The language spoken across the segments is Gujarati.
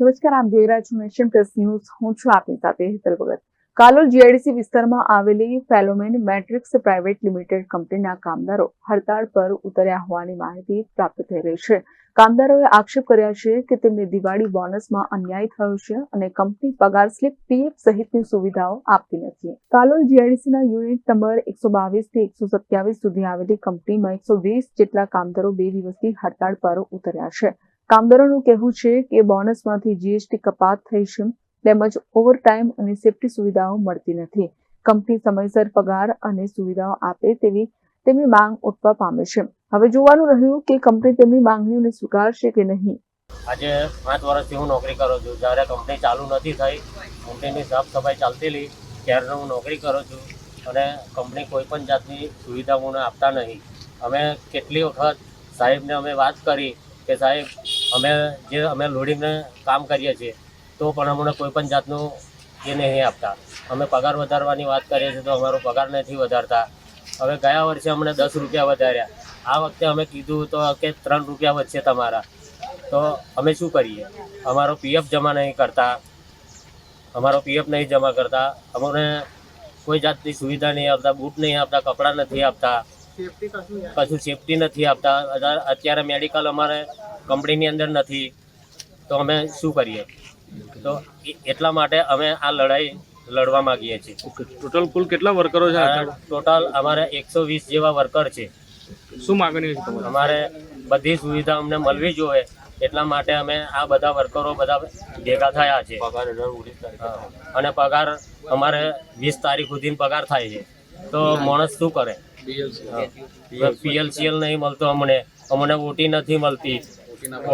નમસ્કાર આપ જોઈ રહ્યા છો નેશન પ્લસ ન્યૂઝ. હું છું આપની સાથે હેતલ ભગત. કાલોલ જીઆઈડીસી વિસ્તારમાં આવેલી ફેલોમેન મેટ્રિક્સ પ્રાઇવેટ લિમિટેડ કંપનીના કામદારો હડતાળ પર ઉતર્યા હોવાની માહિતી પ્રાપ્ત થઈ રહી છે. કામદારોએ આક્ષેપ કર્યા છે કે તેમને દિવાળી બોનસમાં અન્યાય થયો છે અને કંપની પગાર સ્લીપ, પીએફ સહિતની સુવિધાઓ આપતી નથી. કાલોલ જીઆઈડીસીના યુનિટ નંબર એકસો બાવીસથી એકસો સત્યાવીસ સુધી આવેલી કંપનીમાં એકસો વીસ જેટલા કામદારો બે દિવસથી હડતાળ પર ઉતર્યા છે. કામદારોનું કહેવું છે કે બોનસમાંથી જીએસટી કપાત થઈ છે, તેમજ ઓવરટાઈમ અને સેફટી સુવિધાઓ મળતી નથી. કંપની સમયસર પગાર અને સુવિધાઓ આપે તેવી તેમની માંગ ઉઠવા પામે છે. હવે જોવાનું રહ્યું કે કંપની તેમની માંગણીઓને સ્વીકારશે કે નહીં. આજે પાંચ વર્ષથી હું નોકરી કરું છું. જ્યારે કંપની ચાલુ નથી થઈ કંપનીની સાફ સફાઈ ચાલતી ચાલતીલી ત્યારે હું નોકરી કરું છું અને કંપની કોઈ પણ જાતની સુવિધા મને આપતા નહીં. અમે કેટલી વખત સાહેબને અમે વાત કરી કે સાહેબ અમે જે અમે લોડિંગને કામ કરીએ છીએ તો પણ અમને કોઈ પણ જાતનું એ નહીં આપતા. અમે પગાર વધારવાની વાત કરીએ છીએ તો અમારો પગાર નથી વધારતા. હવે ગયા વર્ષે અમને દસ રૂપિયા વધાર્યા. આ વખતે અમે કીધું તો કે ત્રણ રૂપિયા વધશે તમારા. તો અમે શું કરીએ? અમારો પીએફ જમા નહીં કરતા. અમારો પીએફ નહીં જમા કરતા. અમને કોઈ જાતની સુવિધા નહીં આપતા બૂટ નહીં આપતા કપડાં નથી આપતા. કશું સેફટી નથી આપતા. અત્યારે- અત્યારે મેડિકલ અમારે કંપનીની અંદર નથી તો અમે શું કરીએ? તો એટલા માટે અમે આ લડાઈ લડવા માંગીએ છીએ. ટોટલ કુલ કેટલા વર્કરો છે ટોટલ અમારે એકસો વીસ જેવા વર્કર છે. શું માગણી છે અમારે બધી સુવિધા અમને મળવી જોઈએ એટલા માટે અમે આ બધા વર્કરો બધા ભેગા થયા છે. અને પગાર અમારે વીસ તારીખ સુધી પગાર થાય છે. તો માણસ શું કરે? પીએલસીએલ નહીં મળતો અમને. અમને ઓટી નથી મળતી.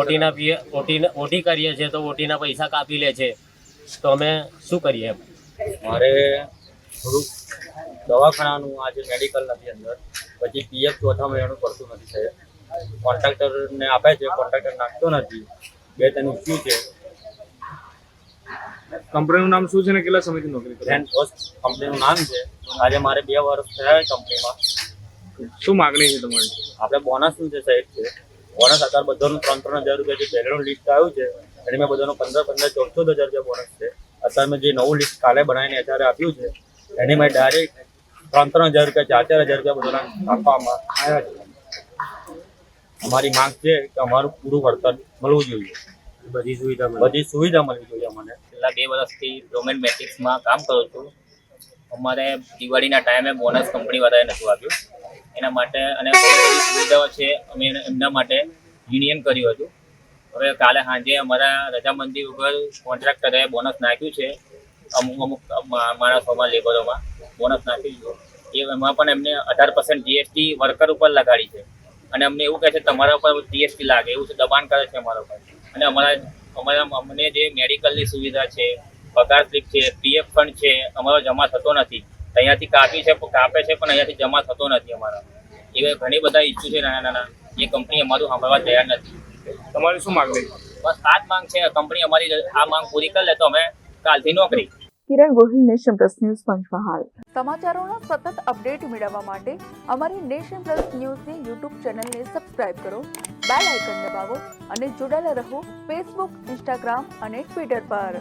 ઓટીના પીએ ઓટી ઓટી કરીએ છીએ તો ઓટીના પૈસા કાપી લે છે. તો અમે શું કરીએ એમ? મારે થોડુંક દવાખાનાનું આજે મેડિકલ નથી અંદર. પછી પીએફ ચોથા મહિનાનું પડતું નથી સાહેબ. કોન્ટ્રાક્ટરને આપે છે કોન્ટ્રાક્ટર નાખતો નથી. બે તેનું શું છે. કંપનીનું નામ શું છે ને કેટલા સમયથી નોકરી કરે? ગ્રેન્ડ પોસ્ટ કંપનીનું નામ છે. આજે મારે બે વર્ષ થયા કંપનીમાં શું માગણી છે તમારી? આપણે બોનસનું જે સાહેબ? છે બોનસ આકાર બધાનું ત્રણ ત્રણ હજાર રૂપિયા જે પહેલાનું લિસ્ટ આવ્યું છે એને મેં બધાનું પંદર પંદર ચૌદ ચૌદ હજાર રૂપિયા બોનસ છે. અત્યારે મેં જે નવું લિસ્ટ કાલે બનાવીને અત્યારે આપ્યું છે એની મેં ડાયરેક્ટ ત્રણ ત્રણ હજાર રૂપિયા ચાર ચાર હજાર રૂપિયા બધાના આપવામાં આવ્યા છે. અમારી માંગ છે કે અમારું પૂરું વળતર મળવું જોઈએ. બધી સુવિધા બધી સુવિધા મળવી જોઈએ અમને. છેલ્લા બે વર્ષથી ડોમેન મેટ્રિક્સમાં કામ કરું છું. અમારે દિવાળીના ટાઈમે બોનસ કંપની નથી આપ્યું. એના માટે અને સુવિધાઓ છે, અમે એમના માટે યુનિયન કર્યું હતું. હવે કાલે સાંજે અમારા રજામંદી વગર કોન્ટ્રાક્ટરે બોનસ નાખ્યું છે, અમુક અમુક માણસોમાં લેબરોમાં બોનસ નાખ્યું છે. એમાં પણ એમને અઢાર પર્સન્ટ જીએસટી વર્કર ઉપર લગાડી છે. અને અમને એવું કહે છે, તમારા ઉપર જીએસટી લાગે. એવું છે, દબાણ કરે છે અમારા ઉપર. અને અમારા અમારા અમને જે મેડિકલની સુવિધા છે, પગાર સ્લીપ છે પીએફ ફંડ છે, અમારો જમા થતો નથી. અહીંયાથી કાપી છે કાપે છે પણ અહીંયાથી જમા થતો નથી અમારા. એવા ઘણી બધા ઇસ્યુ છે નાના નાના. એ કંપની અમારું સાંભળવા તૈયાર નથી. તમારી શું માંગ છે બસ આ જ માંગ છે કંપની અમારી આ માંગ પૂરી કરી લે તો અમે કાલથી નોકરી. Kiran Gohil nation plus news Panchmahal. સમાચારોના સતત અપડેટ મેળવવા માટે અમારી નેશન પ્લસ ન્યૂઝની યુટ્યુબ ચેનલને સબસ્ક્રાઇબ કરો બેલ આઇકન દબાવો અને જોડાયેલા રહો ફેસબુક ઇન્સ્ટાગ્રામ અને ટ્વિટર પર.